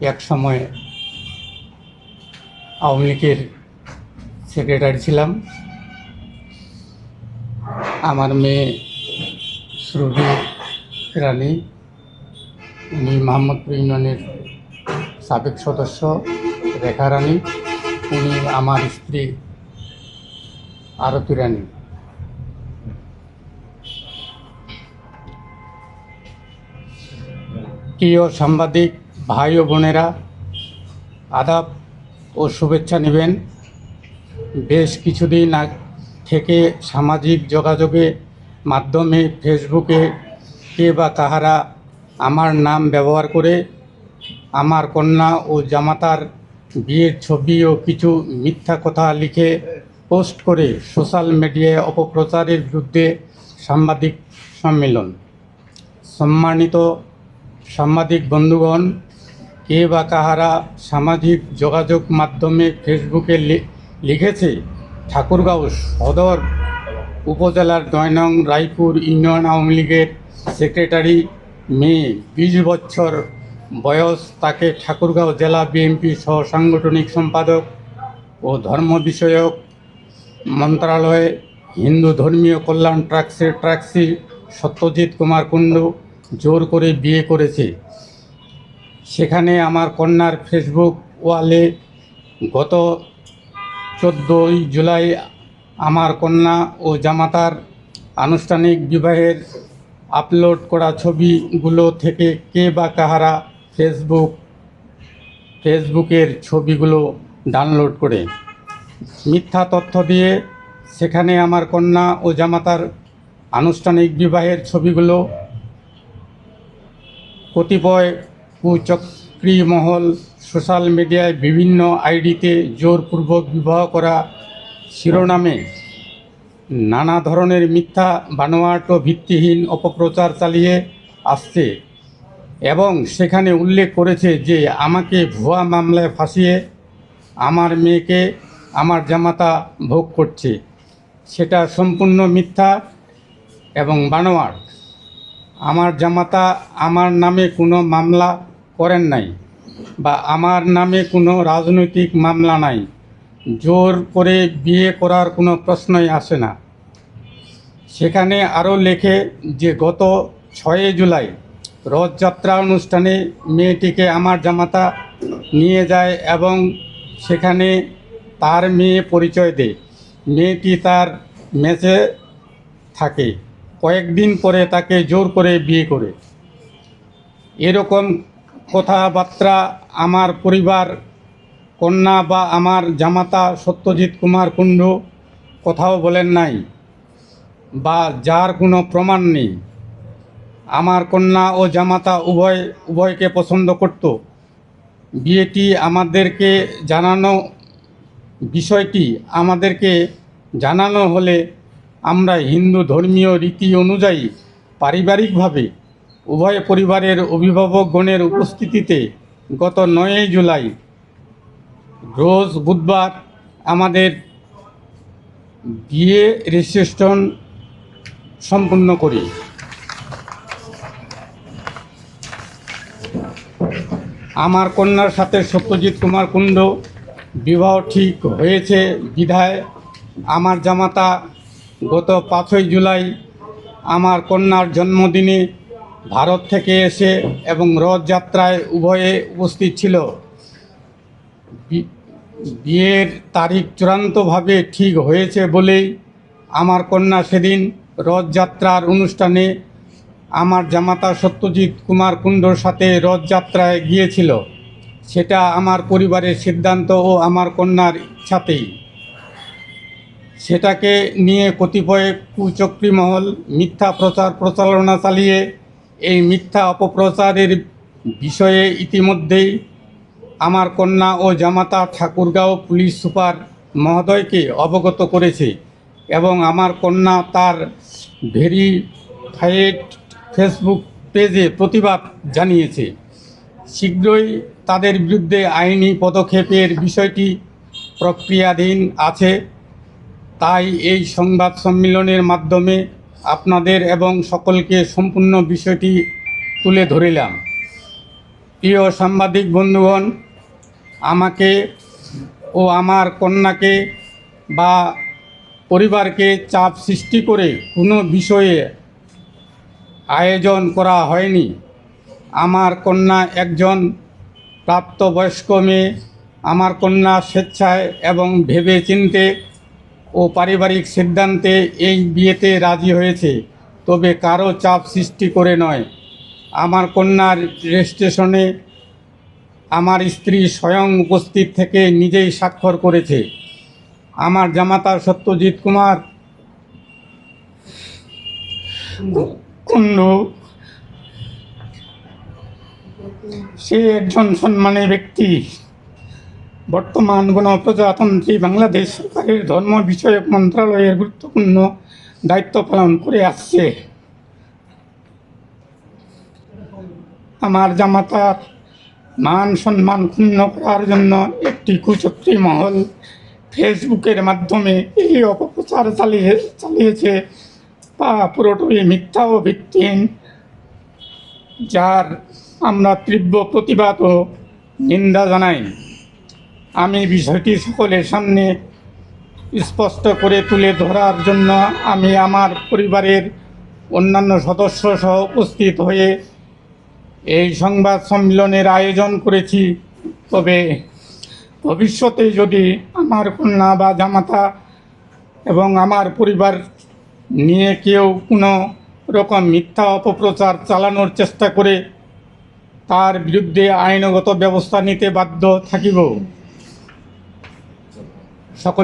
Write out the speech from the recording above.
এক সময় আওয়ামী লীগের সেক্রেটারি ছিলাম। আমার মেয়ে শ্রুতি রানী, উনি মোহাম্মদপুর ইউনিয়নের সাবেক সদস্য, রেখা রানী, উনি আমার স্ত্রী, আরতি রানী। প্রিয় সাংবাদিক ভাই ও বোনেরা, আদাব ও শুভেচ্ছা নেবেন। বেশ কিছুদিন থেকে সামাজিক যোগাযোগে মাধ্যমে ফেসবুকে কে বা কাহারা আমার নাম ব্যবহার করে আমার কন্যা ও জামাতার বিয়ের ছবি ও কিছু মিথ্যা কথা লিখে পোস্ট করে সোশ্যাল মিডিয়ায় অপপ্রচারের বিরুদ্ধে সাংবাদিক সম্মেলন। সম্মানিত সাংবাদিক বন্ধুগণ কে বা কাহারা সামাজিক যোগাযোগ মাধ্যমে ফেসবুকে লিখেছে, ঠাকুরগাঁও সদর উপজেলার নয় নং রায়পুর ইউনিয়ন আওয়ামী লীগের সেক্রেটারি মেয়ে, বিশ বছর বয়স তাকে ঠাকুরগাঁও জেলা বিএনপি সহ সাংগঠনিক সম্পাদক ও ধর্ম বিষয়ক মন্ত্রণালয়ে হিন্দু ধর্মীয় কল্যাণ ট্রাক্সের ট্রাক্সি সত্যজিৎ কুমার কুণ্ডু জোর করে বিয়ে করেছে। সেখানে আমার কন্যার ফেসবুক ওয়ালে গত চোদ্দোই জুলাই আমার কন্যা ও জামাতার আনুষ্ঠানিক বিবাহের আপলোড করা ছবিগুলো থেকে কে বা কাহারা ফেসবুক ফেসবুকের ছবিগুলো ডাউনলোড করে। মিথ্যা তথ্য দিয়ে সেখানে আমার কন্যা ও জামাতার আনুষ্ঠানিক বিবাহের ছবিগুলো কতিপয় কুচক্রী মহল সোশ্যাল মিডিয়ায় বিভিন্ন আইডিতে জোরপূর্বক বিবাহ করা শিরোনামে নানা ধরনের মিথ্যা, বানোয়াট ও ভিত্তিহীন অপপ্রচার চালিয়ে আসছে এবং সেখানে উল্লেখ করেছে যে আমাকে ভুয়া মামলায় ফাঁসিয়ে আমার মেয়েকে আমার জামাতা ভোগ করছে। সেটা সম্পূর্ণ মিথ্যা এবং বানোয়াট। আমার জামাতা আমার নামে কোনো মামলা করেন নাই বা আমার নামে কোনো রাজনৈতিক মামলা নাই, জোর করে বিয়ে করার কোনো প্রশ্নই আসে না। সেখানে আরও লেখে যে গত ছয়ই জুলাই রথযাত্রা অনুষ্ঠানে মেয়েটিকে আমার জামাতা নিয়ে যায় এবং সেখানে তার মেয়ে পরিচয় দেয়। মেয়েটি তার মেসে থাকে, কয়েকদিন পরে তাকে জোর করে বিয়ে করে। এরকম কথাবার্তা আমার পরিবার, কন্যা বা আমার জামাতা সত্যজিৎ কুমার কুণ্ডু কোথাও বলেন নাই বা যার কোনো প্রমাণ নেই। আমার কন্যা ও জামাতা উভয়, উভয়কে পছন্দ করত। বিয়েটি আমাদেরকে জানানো, বিষয়টি আমাদেরকে জানানো হলে আমরা হিন্দু ধর্মীয় রীতি অনুযায়ী পারিবারিকভাবে উভয় পরিবারের অভিভাবকগণের উপস্থিতিতে গত নয়ই জুলাই, রোজ বুধবার আমাদের বিয়ে রেজিস্ট্রেশন সম্পূর্ণ করি। আমার কন্যার সাথে সত্যজিৎ কুমার কুণ্ড, বিবাহ ঠিক হয়েছে বিধায় আমার জামাতা গত পাঁচই জুলাই আমার কন্যার জন্মদিনে ভারত থেকে এসে এবং রথযাত্রায় উভয়ে উপস্থিত ছিল। বিয়ের তারিখ চূড়ান্তভাবে ঠিক হয়েছে বলেই আমার কন্যা সেদিন রথযাত্রার অনুষ্ঠানে আমার জামাতা সত্যজিৎ কুমার কুণ্ডর সাথে রথযাত্রায় গিয়েছিল। সেটা আমার পরিবারের সিদ্ধান্ত ও আমার কন্যার ইচ্ছাতেই। সেটাকে নিয়ে কতিপয় কুচক্রী মহল মিথ্যা প্রচার প্রচারণা চালিয়ে এই মিথ্যা অপপ্রচারের বিষয়ে ইতিমধ্যেই আমার কন্যা ও জামাতা ঠাকুরগাঁও পুলিশ সুপার মহোদয়কে অবগত করেছে এবং আমার কন্যা তার ভেরিফাইড ফেসবুক পেজে প্রতিবাদ জানিয়েছে। শীঘ্রই তাদের বিরুদ্ধে আইনি পদক্ষেপের বিষয়টি প্রক্রিয়াধীন আছে। তাই এই সংবাদ সম্মেলনের মাধ্যমে আপনাদের এবং সকলকে সম্পূর্ণ বিষয়টি তুলে ধরিলাম। প্রিয় সাংবাদিক বন্ধুগণ, আমাকে ও আমার কন্যাকে বা পরিবারকে চাপ সৃষ্টি করে কোনো বিষয়ে আয়োজন করা হয়নি। আমার কন্যা একজন প্রাপ্তবয়স্ক মেয়ে, আমার কন্যা স্বেচ্ছায় এবং ভেবে চিনতে ও পারিবারিক সিদ্ধান্তে এই বিয়েতে রাজি হয়েছে, তবে কারও চাপ সৃষ্টি করে নয়। আমার কন্যার রেজিস্ট্রেশনে আমার স্ত্রী স্বয়ং উপস্থিত থেকে নিজেই স্বাক্ষর করেছে। আমার জামাতা সত্যজিৎ কুমার কুণ্ডু সে একজন সম্মানী ব্যক্তি। বর্তমান গণপ্রজাতন্ত্রী বাংলাদেশ সরকারের ধর্ম বিষয়ক মন্ত্রণালয়ের গুরুত্বপূর্ণ দায়িত্ব পালন করে আসছে। আমার জামাতার মান সম্মান ক্ষুণ্ণ করার জন্য একটি কুচক্রী মহল ফেসবুকের মাধ্যমে এই অপপ্রচার চালিয়ে, চালিয়েছে তা পুরোটাই মিথ্যা ও ভিত্তিহীন, যার আমরা তীব্র প্রতিবাদ ও নিন্দা জানাই। আমি বিষয়টি সকলের সামনে স্পষ্ট করে তুলে ধরার জন্য আমি আমার পরিবারের অন্যান্য সদস্য সহ উপস্থিত হয়ে এই সংবাদ সম্মেলনের আয়োজন করেছি। তবে ভবিষ্যতে যদি আমার কন্যা বা জামাতা এবং আমার পরিবার নিয়ে কেউ কোনো রকম মিথ্যা অপপ্রচার চালানোর চেষ্টা করে, তার বিরুদ্ধে আইনগত ব্যবস্থা নিতে বাধ্য থাকিব। সকলে